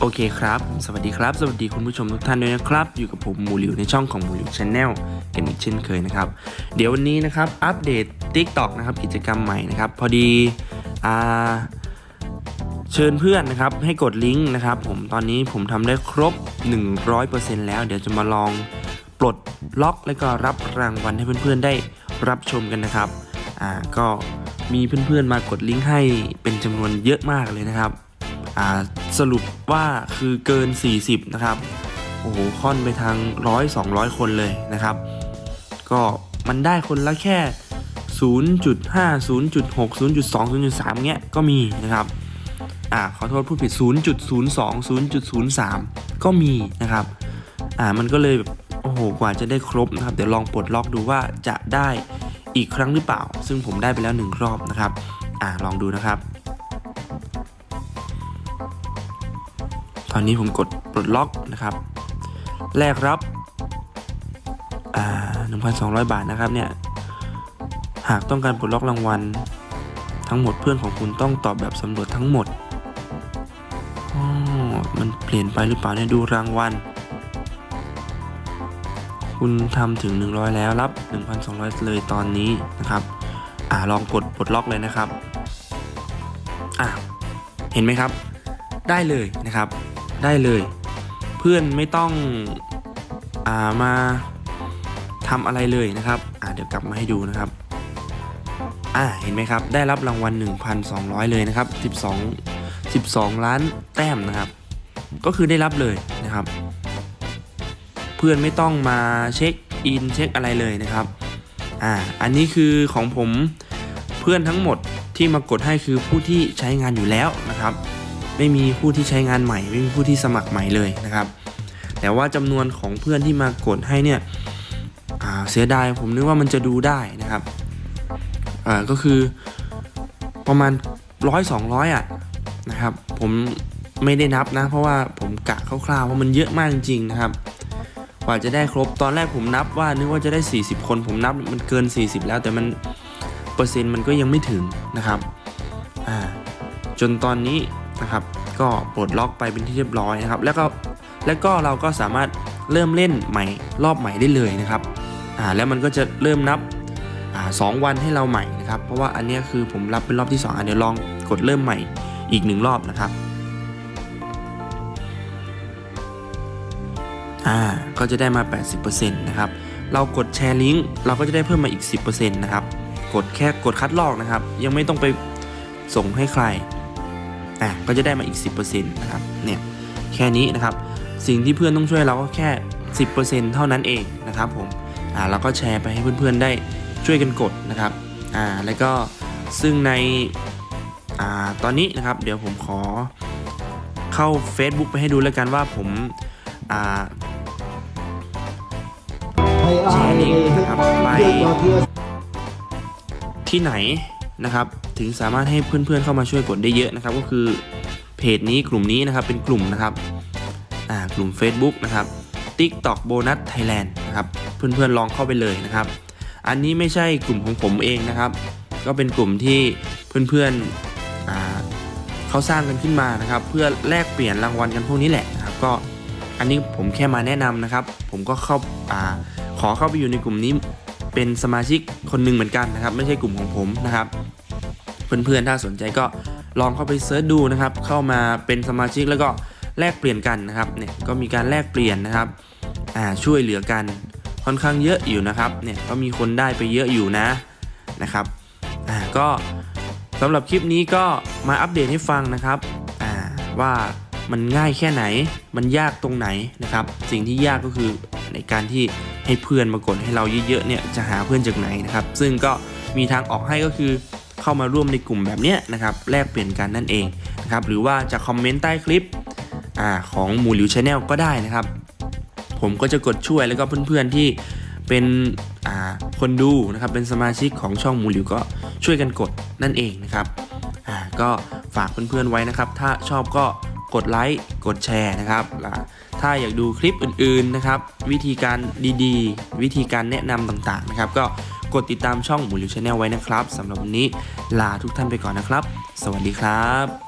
โอเคครับ สวัสดีครับ สวัสดีคุณผู้ชมทุกท่านด้วยนะครับ อยู่กับผมมูหลิวในช่องของมูหลิวชาแนลกันอีกเช่นเคยนะครับ เดี๋ยววันนี้นะครับอัปเดต TikTok นะครับกิจกรรมใหม่นะครับ พอดีอ่าเชิญเพื่อนนะครับให้กดลิงก์นะครับผมตอนนี้ผมทำได้ครบ 100%แล้ว เดี๋ยวจะมาลองปลดล็อกและก็รับรางวัลให้เพื่อนๆได้รับชมกันนะครับอ่าก็มีเพื่อนๆมากดลิงก์ให้เป็นจำนวนเยอะมากเลยนะครับ อ่าสรุปว่าคือเกิน 40 นะครับโอ้โหค่อนไปทางร้อย200 คนเลยนะครับ ก็มันได้คนละแค่ 0.5 0.6 0.2 0.3เงี้ยก็มีนะครับอ่าขอโทษพูดผิด 0.02 0.03 ก็มีนะครับอ่ามันก็เลยแบบโอ้โหกว่าจะได้ครบนะครับ เดี๋ยวลองปลดล็อกดูว่าจะได้อีกครั้งหรือเปล่า ซึ่งผมได้ไปแล้วหนึ่งรอบนะครับอ่าลองดูนะครับ ตอนนี้ผมกดปลดล็อกนะครับ แลกรับอ่า1,200บาทนะครับเนี่ย หากต้องการปลดล็อกรางวัล ทั้งหมดเพื่อนของคุณต้องตอบแบบสำรวจทั้งหมดมันเปลี่ยนไปหรือเปล่าเนี่ยดูรางวัล คุณทำถึง 100 แล้วรับ 1,200 เลยตอนนี้นะครับ อ่าลองกดปลดล็อกเลยนะครับ อ่าเห็นไหมครับ ได้เลยนะครับ ได้เลย เพื่อนไม่ต้องอามาทำอะไรเลยนะครับอ่าเดี๋ยวกลับมาให้ดูนะครับอ่าเห็นไหมครับ ได้รับรางวัล 1,200 เลยนะครับ 12 12 ล้านแต้มนะครับ ก็คือได้รับเลยนะครับ เพื่อนไม่ต้องมาเช็คอินเช็คอะไรเลยนะครับอ่าอันนี้คือของผมเพื่อนทั้งหมดที่มากดให้คือผู้ที่ใช้งานอยู่แล้วนะครับ ไม่มีผู้ที่ใช้งานใหม่ ไม่มีผู้ที่สมัครใหม่เลยนะครับ แต่ว่าจำนวนของเพื่อนที่มากดให้เนี่ยเสียดายผมนึกว่ามันจะดูได้นะครับก็คือประมาณร้อยสองร้อยอะนะครับ ผมไม่ได้นับนะ เพราะว่าผมกะคร่าวๆว่ามันเยอะมากจริงๆนะครับ กว่าจะได้ครบตอนแรกผมนับว่านึกว่าจะได้ 40 คน ผมนับมันเกิน 40 แล้วแต่มันเปอร์เซ็นต์มันก็ยังไม่ถึงนะครับจนตอนนี้ นะครับ ก็ปลดล็อกไปเป็นที่เรียบร้อยนะครับ แล้วก็แล้วก็เราก็สามารถเริ่มเล่นใหม่รอบใหม่ได้เลยนะครับอ่าแล้วมันก็จะเริ่มนับอ่าสองวันให้เราใหม่นะครับ เพราะว่าอันนี้คือผมรับเป็นรอบที่2อะเดี๋ยวลองกดเริ่มใหม่อีกหนึ่งรอบนะครับอ่าก็จะได้มา 80%นะครับ เรากดแชร์ลิงก์เราก็จะได้เพิ่มมาอีก 10%นะครับ กดแค่กดคัดลอกนะครับ ยังไม่ต้องไปส่งให้ใคร อ่าก็จะได้มาอีก 10%นะครับเนี่ยแค่นี้นะครับสิ่งที่เพื่อนต้องช่วยเราก็แค่ 10%เท่านั้นเองนะครับผมอ่าเราก็แชร์ไปให้เพื่อนๆได้ช่วยกันกดนะครับอ่าแล้วก็ซึ่งในอ่าตอนนี้นะครับเดี๋ยวผมขอเข้า Facebook ไปให้ดูแล้วกันว่าผมอ่าแชร์ลิงก์นะครับไปที่ไหน นะครับถึงสามารถให้เพื่อนๆเข้ามาช่วยกดได้เยอะนะครับ ก็คือเพจนี้กลุ่มนี้นะครับเป็นกลุ่มนะครับอ่ากลุ่ม Facebook นะครับ TikTok Bonus Thailand นะครับเพื่อนๆลองเข้าไปเลยนะครับ อันนี้ไม่ใช่กลุ่มของผมเองนะครับ ก็เป็นกลุ่มที่เพื่อนๆอ่าเขาสร้างกันขึ้นมานะครับ เพื่อแลกเปลี่ยนรางวัลกันพวกนี้แหละนะครับก็อันนี้ผมแค่มาแนะนำนะครับ ผมก็เข้าอ่าขอเข้าไปอยู่ในกลุ่มนี้ เป็นสมาชิกคนหนึ่งเหมือนกันนะครับ ไม่ใช่กลุ่มของผมนะครับ เพื่อนๆถ้าสนใจก็ลองเข้าไปเซิร์ชดูนะครับ เข้ามาเป็นสมาชิกแล้วก็แลกเปลี่ยนกันนะครับเนี่ยก็มีการแลกเปลี่ยนนะครับอ่าช่วยเหลือกันค่อนข้างเยอะอยู่นะครับเนี่ยก็มีคนได้ไปเยอะอยู่นะนะครับอ่าก็สำหรับคลิปนี้ก็มาอัปเดตให้ฟังนะครับอ่าว่ามันง่ายแค่ไหนมันยากตรงไหนนะครับ สิ่งที่ยากก็คือในการที่ ให้เพื่อนมากดให้เราเยอะๆเนี่ยจะหาเพื่อนจากไหนนะครับ ซึ่งก็มีทางออกให้ก็คือเข้ามาร่วมในกลุ่มแบบเนี้ยนะครับแลกเปลี่ยนกันนั่นเองนะครับหรือว่าจะคอมเมนต์ใต้คลิปอาของหมูหลิวชาแนลก็ได้นะครับ ผมก็จะกดช่วยแล้วก็เพื่อนๆที่เป็นอ่าคนดูนะครับเป็นสมาชิกของช่องหมูหลิวก็ช่วยกันกดนั่นเองนะครับอ่าก็ฝากเพื่อนๆไว้นะครับ ถ้าชอบก็กดไลค์กดแชร์นะครับอ่า ถ้าอยากดูคลิปอื่นๆนะครับ วิธีการดีๆ วิธีการแนะนำต่างๆนะครับ ก็กดติดตามช่องหมูหลิวชาแนลไว้นะครับสำหรับวันนี้ลาทุกท่านไปก่อนนะครับ สวัสดีครับ